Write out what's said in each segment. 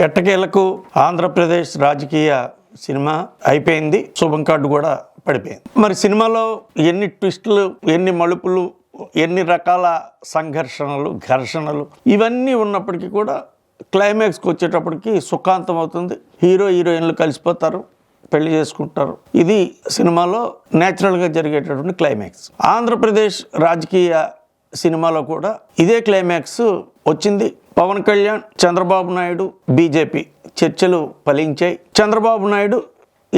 ఎట్టకేలకు ఆంధ్రప్రదేశ్ రాజకీయ సినిమా అయిపోయింది. శుభం కార్డు కూడా పడిపోయింది. మరి సినిమాలో ఎన్ని ట్విస్టులు ఎన్ని మలుపులు ఎన్ని రకాల సంఘర్షణలు ఘర్షణలు ఇవన్నీ ఉన్నప్పటికీ కూడా క్లైమాక్స్కి వచ్చేటప్పటికి సుఖాంతం అవుతుంది. హీరో హీరోయిన్లు కలిసిపోతారు పెళ్ళి చేసుకుంటారు. ఇది సినిమాలో న్యాచురల్గా జరిగేటటువంటి క్లైమాక్స్ ఆంధ్రప్రదేశ్ రాజకీయ సినిమాలో కూడా ఇదే క్లైమాక్స్ వచ్చింది. పవన్ కళ్యాణ్ చంద్రబాబు నాయుడు బీజేపీ చర్చలు ఫలించాయి. చంద్రబాబు నాయుడు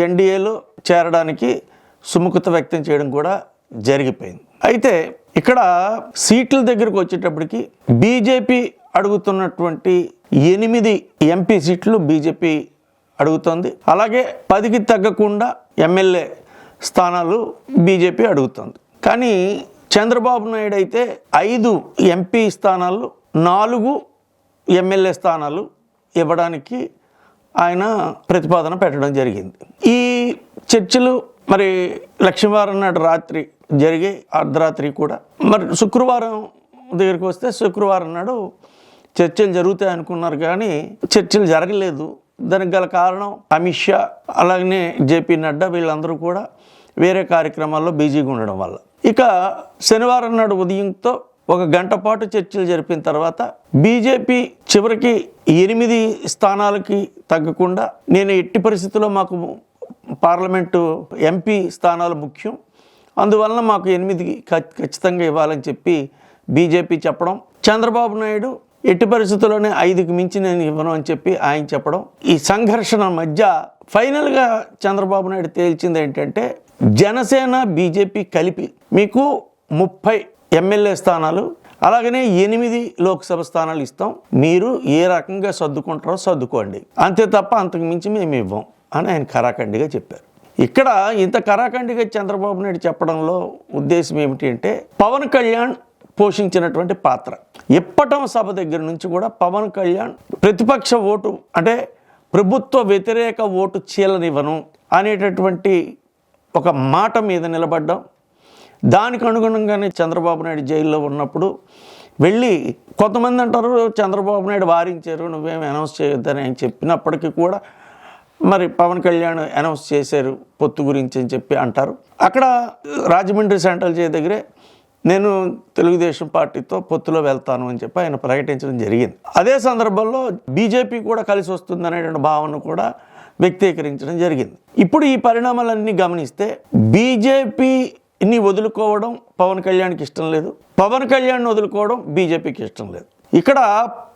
ఎన్డీఏలో చేరడానికి సుముఖత వ్యక్తం చేయడం కూడా జరిగిపోయింది. అయితే ఇక్కడ సీట్ల దగ్గరకు వచ్చేటప్పటికి బీజేపీ అడుగుతున్నటువంటి ఎనిమిది ఎంపీ సీట్లు బీజేపీ అడుగుతోంది. అలాగే పదికి తగ్గకుండా ఎమ్మెల్యే స్థానాలు బీజేపీ అడుగుతోంది. కానీ చంద్రబాబు నాయుడు అయితే ఐదు ఎంపీ స్థానాలు నాలుగు ఎమ్మెల్యే స్థానాలు ఇవ్వడానికి ఆయన ప్రతిపాదన పెట్టడం జరిగింది. ఈ చర్చలు మరి లక్ష్మీవారం నాడు రాత్రి జరిగే అర్ధరాత్రి కూడా. మరి శుక్రవారం దగ్గరికి వస్తే శుక్రవారం నాడు చర్చలు జరుగుతాయి అనుకున్నారు కానీ చర్చలు జరగలేదు. దానికి గల కారణం అమిత్ షా అలాగనే జేపీ నడ్డా వీళ్ళందరూ కూడా వేరే కార్యక్రమాల్లో బిజీగా ఉండడం వల్ల. ఇక శనివారం నాడు ఉదయంతో ఒక గంట పాటు చర్చలు జరిపిన తర్వాత బీజేపీ చివరికి ఎనిమిది స్థానాలకి తగ్గకుండా నేను ఎట్టి పరిస్థితుల్లో మాకు పార్లమెంటు ఎంపీ స్థానాలు ముఖ్యం. అందువలన మాకు ఎనిమిది ఖచ్చితంగా ఇవ్వాలని చెప్పి బీజేపీ చెప్పడం. చంద్రబాబు నాయుడు ఎట్టి పరిస్థితుల్లోనే ఐదుకి మించి నేను ఇవ్వను అని చెప్పి ఆయన చెప్పడం. ఈ సంఘర్షణ మధ్య ఫైనల్గా చంద్రబాబు నాయుడు తేల్చింది ఏంటంటే జనసేన బీజేపీ కలిపి మీకు ముప్పై ఎమ్మెల్యే స్థానాలు అలాగనే ఎనిమిది లోక్సభ స్థానాలు ఇస్తాం. మీరు ఏ రకంగా సర్దుకుంటారో సర్దుకోండి. అంతే తప్ప అంతకు మించి మేము ఇవ్వం అని ఆయన కరాఖండిగా చెప్పారు. ఇక్కడ ఇంత కరాఖండిగా చంద్రబాబు నాయుడు చెప్పడంలో ఉద్దేశం ఏమిటి అంటే పవన్ కళ్యాణ్ పోషించినటువంటి పాత్ర. ఇప్పటం సభ దగ్గర నుంచి కూడా పవన్ కళ్యాణ్ ప్రతిపక్ష ఓటు అంటే ప్రభుత్వ వ్యతిరేక ఓటు చీలనివ్వను అనేటటువంటి ఒక మాట మీద నిలబడ్డం దానికి అనుగుణంగానే చంద్రబాబు నాయుడు జైల్లో ఉన్నప్పుడు వెళ్ళి కొంతమంది అంటారు చంద్రబాబు నాయుడు వారించారు నువ్వేమి అనౌన్స్ చేయొద్దని ఆయన చెప్పినప్పటికీ కూడా మరి పవన్ కళ్యాణ్ అనౌన్స్ చేశారు పొత్తు గురించి అని చెప్పి అంటారు. అక్కడ రాజమండ్రి సెంట్రల్ చే దగ్గరే నేను తెలుగుదేశం పార్టీతో పొత్తులో వెళ్తాను అని చెప్పి ఆయన ప్రకటించడం జరిగింది. అదే సందర్భంలో బీజేపీ కూడా కలిసి వస్తుంది అనేటువంటి భావన కూడా వ్యక్తీకరించడం జరిగింది. ఇప్పుడు ఈ పరిణామాలన్నీ గమనిస్తే బీజేపీ బీజేపీని వదులుకోవడం పవన్ కళ్యాణ్కి ఇష్టం లేదు. పవన్ కళ్యాణ్ వదులుకోవడం బీజేపీకి ఇష్టం లేదు. ఇక్కడ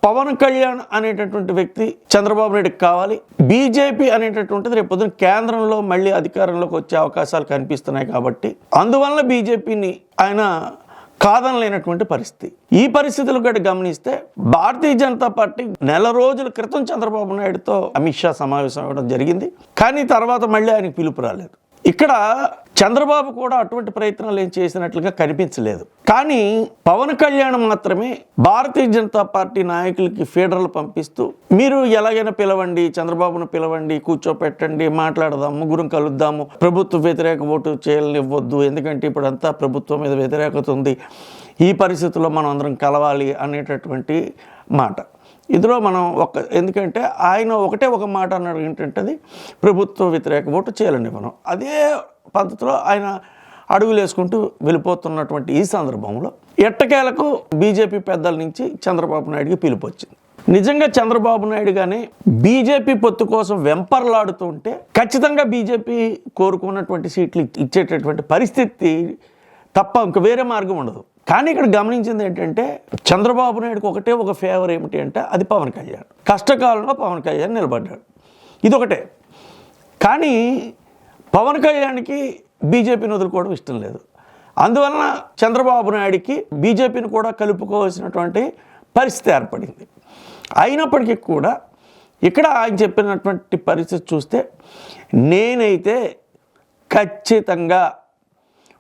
పవన్ కళ్యాణ్ అనేటటువంటి వ్యక్తి చంద్రబాబు నాయుడుకి కావాలి. బీజేపీ అనేటటువంటిది రేపు పొద్దున కేంద్రంలో మళ్ళీ అధికారంలోకి వచ్చే అవకాశాలు కనిపిస్తున్నాయి కాబట్టి అందువల్ల బీజేపీని ఆయన కాదనలేనటువంటి పరిస్థితి. ఈ పరిస్థితులు కూడా గమనిస్తే భారతీయ జనతా పార్టీ నెల రోజుల క్రితం చంద్రబాబు నాయుడుతో అమిత్ షా సమావేశం అవ్వడం జరిగింది. కానీ తర్వాత మళ్ళీ ఆయనకు పిలుపు రాలేదు. ఇక్కడ చంద్రబాబు కూడా అటువంటి ప్రయత్నాలు ఏం చేసినట్లుగా కనిపించలేదు. కానీ పవన్ కళ్యాణ్ మాత్రమే భారతీయ జనతా పార్టీ నాయకులకి ఫీడర్లు పంపిస్తూ మీరు ఎలాగైనా పిలవండి చంద్రబాబును పిలవండి కూర్చోపెట్టండి మాట్లాడదాం ముగ్గురం కలుద్దాము ప్రభుత్వ వ్యతిరేక ఓటు చేయనివ్వద్దు ఎందుకంటే ఇప్పుడు అంతా ప్రభుత్వం మీద వ్యతిరేకత ఉంది. ఈ పరిస్థితుల్లో మనం అందరం కలవాలి అనేటటువంటి మాట. ఇందులో మనం ఒక ఎందుకంటే ఆయన ఒకటే ఒక మాట అన్నాడు ఏంటంటే అది ప్రభుత్వ వ్యతిరేక ఓటు మనం. అదే పద్ధతిలో ఆయన అడుగులు వేసుకుంటూ వెళ్ళిపోతున్నటువంటి ఈ సందర్భంలో ఎట్టకేలకు బీజేపీ పెద్దల నుంచి చంద్రబాబు నాయుడికి పిలుపు వచ్చింది. నిజంగా చంద్రబాబు నాయుడు కానీ బీజేపీ పొత్తు కోసం వెంపర్లాడుతుంటే ఖచ్చితంగా బీజేపీ కోరుకున్నటువంటి సీట్లు ఇచ్చేటటువంటి పరిస్థితి తప్ప ఇంక వేరే మార్గం ఉండదు. కానీ ఇక్కడ గమనించింది ఏంటంటే చంద్రబాబు నాయుడుకి ఒకటే ఒక ఫేవర్ ఏమిటి అంటే అది పవన్ కళ్యాణ్. కష్టకాలంలో పవన్ కళ్యాణ్ నిలబడ్డాడు. ఇదొకటే. కానీ పవన్ కళ్యాణ్కి బీజేపీని వదులుకోవడం ఇష్టం లేదు. అందువలన చంద్రబాబు నాయుడికి బీజేపీని కూడా కలుపుకోవాల్సినటువంటి పరిస్థితి ఏర్పడింది. అయినప్పటికీ కూడా ఇక్కడ ఆయన చెప్పినటువంటి పరిస్థితి చూస్తే నేనైతే ఖచ్చితంగా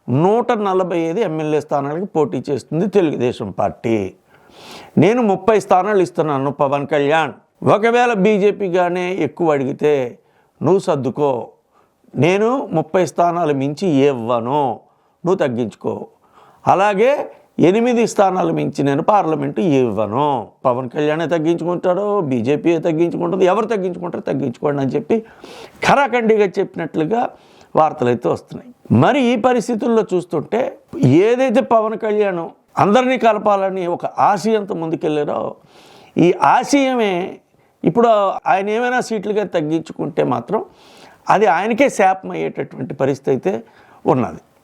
నూట నలభై ఐదు ఎమ్మెల్యే స్థానాలకి పోటీ చేస్తుంది తెలుగుదేశం పార్టీ. నేను ముప్పై స్థానాలు ఇస్తున్నాను పవన్ కళ్యాణ్. ఒకవేళ బీజేపీగానే ఎక్కువ అడిగితే నువ్వు సర్దుకో. నేను ముప్పై స్థానాలు మించి ఇవ్వను. నువ్వు తగ్గించుకో. అలాగే ఎనిమిది స్థానాలు మించి నేను పార్లమెంటు ఇవ్వను. పవన్ కళ్యాణే తగ్గించుకుంటాడో బీజేపీ తగ్గించుకుంటుంది ఎవరు తగ్గించుకుంటారో తగ్గించుకోండి అని చెప్పి ఖరాఖండిగా చెప్పినట్లుగా వార్తలు అయితే వస్తున్నాయి. మరి ఈ పరిస్థితుల్లో చూస్తుంటే ఏదైతే పవన్ కళ్యాణ్ అందరినీ కలపాలని ఒక ఆశయంతో ముందుకెళ్ళారో ఈ ఆశయమే ఇప్పుడు ఆయన ఏమైనా సీట్లుగా తగ్గించుకుంటే మాత్రం అది ఆయనకే శాపం అయ్యేటటువంటి పరిస్థితి అయితే ఉన్నది.